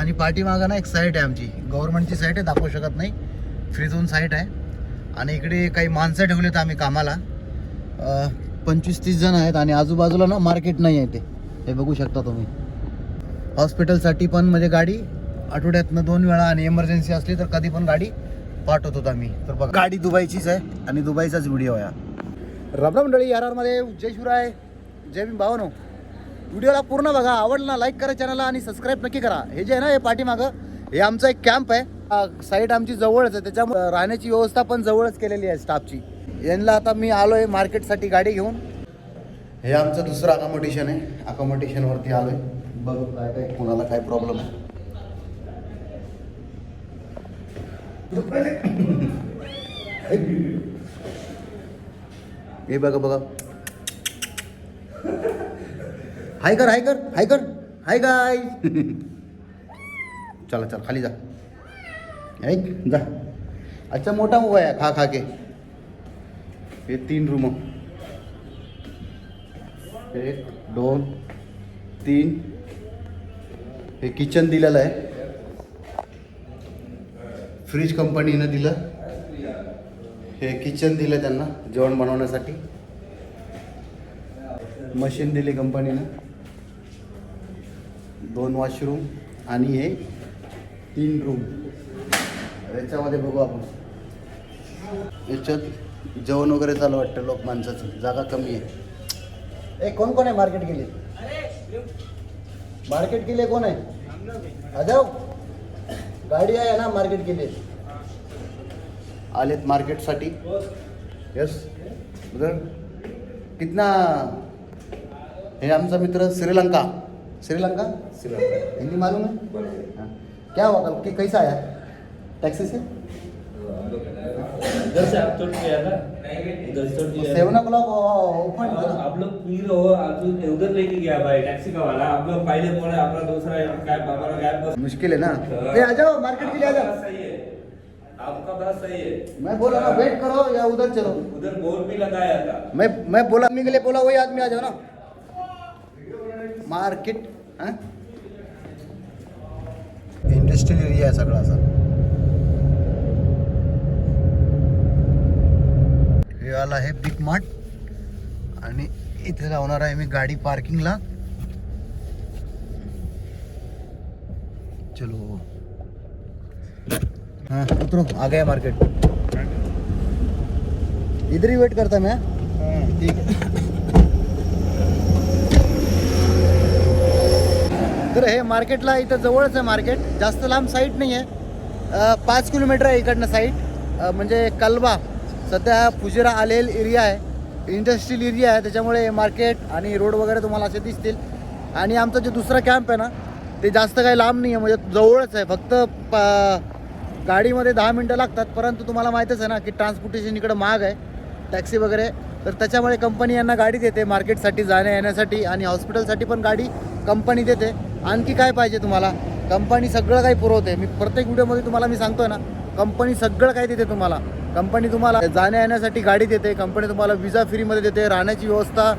आणि पाठीमागं ना एक साईट आहे आमची. गव्हर्नमेंटची साईट आहे दाखवू शकत नाही. फ्री झोन साईट आहे. आणि इकडे काही माणसं ठेवलेत आम्ही कामाला. पंचवीस तीस जण आहेत आणि आजूबाजूला ना मार्केट नाही आहे ते. हे बघू शकता तुम्ही. हॉस्पिटलसाठी पण म्हणजे गाडी आठवड्यातनं दोन वेळा आणि इमर्जन्सी असली तर कधी पण गाडी पाठवतो आम्ही. तर बघा. गाडी दुबईचीच आहे आणि दुबईचाच व्हिडिओ आहे रबरा मंडळी आर आरमध्ये जय शिवराय. जय भीम भावनो व्हिडिओला पूर्ण बघा आवडला लाईक करा चॅनलला आणि सबस्क्राईब नक्की करा. हे जे आहे ना हे पाठीमागं हे आमचं एक कॅम्प आहे. साईट आमची जवळच आहे त्याच्यामुळे राहण्याची व्यवस्था पण जवळच केलेली आहे स्टाफची यांना आता मी आलो आहे मार्केटसाठी गाडी घेऊन. हे आमचं दुसरं अकोमोडेशन आहे. अकोमोडेशनवरती आलो आहे बघू काय काय कोणाला काय प्रॉब्लेम आहे. हे बघा बघा. हाय कर हाय कर हाय कर. हाय गाय चला चल खाली जा. ऐक जा. अच्छा मोठा मोबाईल आहे. खा खा के. हे तीन रूम एक दोन तीन. हे किचन दिलेलं आहे. फ्रीज कंपनीनं दिलं. हे किचन दिलं त्यांना जेवण बनवण्यासाठी. मशीन दिली कंपनीनं दोन वॉशरूम आणि हे तीन रूम याच्यामध्ये बघू आपण. याच्यात जेवण वगैरे चालू वाटतं लोक माणसाचं. जागा कमी आहे. ए कोण कोण आहे मार्केट गेले? मार्केट के कोण आहे? अजाव गाड़ी आहे ना मार्केट के आलेत मार्केटसाठी यस उधर कितना? हे आमचा मित्र श्रीलंका. श्रीलंका? हिंदी मालूम है? हाँ. क्या हुआ कल? कि कैसा आया? टैक्सी से? इधर से आप चोट गया था? इधर चोट गया सेवन ओ क्लॉक ओपन आप लोग पी रहे हो उधर लेके गया भाई टैक्सी का वाला। आप लोग पहले बोले अपना दूसरा हमारा कैब बस। मुश्किल है ना? ए आ जाओ मार्केट के लिए आ जाओ। सही है। आपका बात सही है। मैं बोला ना वेट करो या उधर चलो। उधर बोर्ड भी लगाया था। मैं मैं बोला आदमी के लिए बोला वही आदमी आ जाओ ना। मार्केट इंडस्ट्रियल एरिया आहे सगळा असा. हे आला आहे बिग मार्ट आणि इथे लावणार आहे मी गाडी पार्किंगला चलो. हाँ उतरो. आ गया मार्केट इधर ही वेट करता मैं ठीक है तर हे मार्केटला इथं जवळच आहे मार्केट. जास्त लांब साईट नाही आहे पाच किलोमीटर आहे इकडनं साईट म्हणजे कलबा. सध्या फुजिरा आलेल एरिया आहे. इंडस्ट्रियल एरिया आहे. त्याच्यामुळे मार्केट आणि रोड वगैरे तुम्हाला असे दिसतील. आणि आमचा जो दुसरा कॅम्प आहे ना ते जास्त काही लांब नाही आहे म्हणजे जवळच आहे. फक्त प गाडीमध्ये दहा मिनटं लागतात. परंतु तुम्हाला माहीतच आहे ना की ट्रान्सपोर्टेशन इकडं महाग आहे. टॅक्सी वगैरे. तर त्याच्यामुळे कंपनी यांना गाडी देते मार्केटसाठी जाण्या येण्यासाठी आणि हॉस्पिटलसाठी पण गाडी कंपनी देते. आणखी काय पाहिजे तुम्हाला? कंपनी सगळं काही पुरवते. मी प्रत्येक व्हिडिओमध्ये तुम्हाला मी सांगतोय ना कंपनी सगळं काही देते तुम्हाला. कंपनी तुम्हाला जाण्या येण्यासाठी गाडी देते कंपनी तुम्हाला विजा फ्रीमध्ये देते राहण्याची व्यवस्था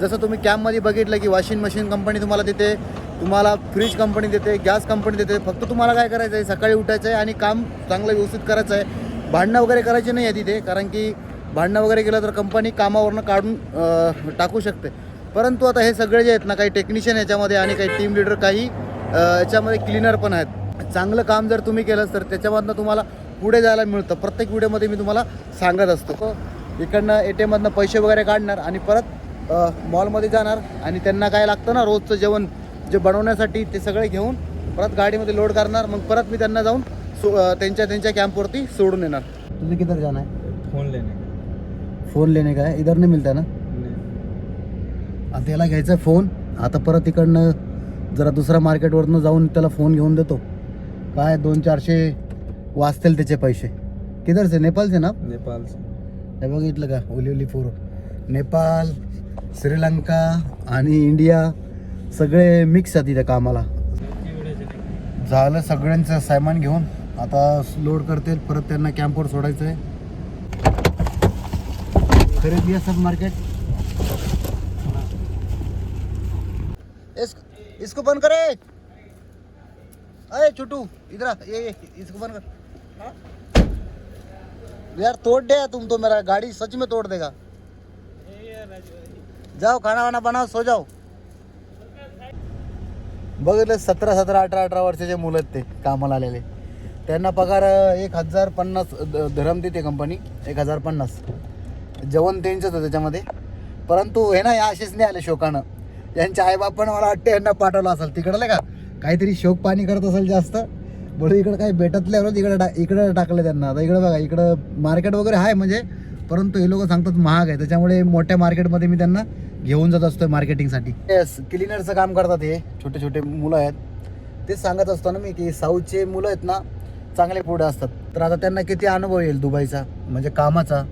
जसं तुम्ही कॅम्पमध्ये बघितलं की वॉशिंग मशीन कंपनी तुम्हाला देते तुम्हाला फ्रीज कंपनी देते गॅस कंपनी देते. फक्त तुम्हाला काय करायचं आहे सकाळी उठायचं आहे आणि काम चांगलं व्यवस्थित करायचं आहे भांडणं वगैरे करायची नाही आहे तिथे कारण की भांडणं वगैरे केलं तर कंपनी कामावरनं काढून टाकू शकते. परंतु आता हे सगळे जे आहेत ना काही टेक्निशियन याच्यामध्ये आणि काही टीम लिडर काही याच्यामध्ये क्लिनर पण आहेत. चांगलं काम जर तुम्ही केलं तर त्याच्यामधनं तुम्हाला पुढे जायला मिळतं. प्रत्येक व्हिडिओमध्ये मी तुम्हाला सांगत असतो. इकडनं ए टी एममधनं पैसे वगैरे काढणार आणि परत मॉलमध्ये जाणार आणि त्यांना काय लागतं ना रोजचं जेवण जे बनवण्यासाठी ते सगळे घेऊन परत गाडीमध्ये लोड करणार. मग परत मी त्यांना जाऊन सो त्यांच्या त्यांच्या कॅम्पवरती सोडून येणार. तुझे किधर जाना है फोन लेने फोन लेने का है इधर नहीं मिलता है ना? आता त्याला घ्यायचा फोन. आता परत इकडनं जरा दुसऱ्या मार्केटवरनं जाऊन त्याला फोन घेऊन देतो. काय दोन चारशे वाचतील त्याचे पैसे. किधर से नेपाल से ना? नेपाल से हे बघितलं का? ओली ओली फोर नेपाल श्रीलंका आणि इंडिया सगळे मिक्स आहेत इथे कामाला. झालं सगळ्यांचं सामान घेऊन. आता लोड करते परत त्यांना कॅम्पवर सोडायचं आहे खरेदी सब मार्केट इस, इसको बंद करे। अरे छोटू इधर ये ये इसको बंद कर। यार तोड़ दे तुम तो मेरा गाड़ी सच में तोड़ देगा। जाओ खाना वाना बनाओ सो जाओ। बघितलं सतरा सतरा अठरा अठरा वर्षाचे मुलं आहेत ते कामाला आलेले. त्यांना पगार एक हजार पन्नास धरम देते कंपनी एक हजार पन्नास. जेवण त्यांचंच होतं त्याच्यामध्ये. परंतु हे ना या असेच नाही आले शोकानं. यांच्या आईबापानं मला वाटते यांना पाठवलं असेल. तिकडं नाही का काहीतरी शोक पाणी करत असेल जास्त. बरं इकडं काही भेटत नाही इकडं टा इकडं टाकलं त्यांना. आता इकडं बघा इकडं मार्केट वगैरे आहे म्हणजे परंतु हे लोक सांगतात महाग आहे. त्याच्यामुळे मोठ्या मार्केटमध्ये मी त्यांना घेऊन जात असतो मार्केटिंगसाठी येस क्लिनरचं काम करतात हे. छोटे छोटे मुलं आहेत. तेच सांगत असतो ना मी की साऊथचे मुलं आहेत ना चांगले पुढे असतात. तर आता त्यांना किती अनुभव येईल दुबईचा म्हणजे कामाचा?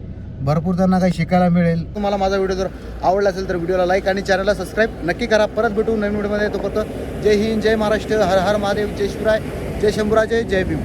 भरपूर त्यांना काही शिकायला मिळेल. तुम्हाला माझा व्हिडिओ जर आवडला असेल तर व्हिडिओला लाईक आणि चॅनलला सबस्क्राईब नक्की करा. परत भेटू नवीन व्हिडिओमध्ये तोपर्यंत जय हिंद जय महाराष्ट्र. हर हर महादेव जय शिवराय जय शंभुराजय जय भीम.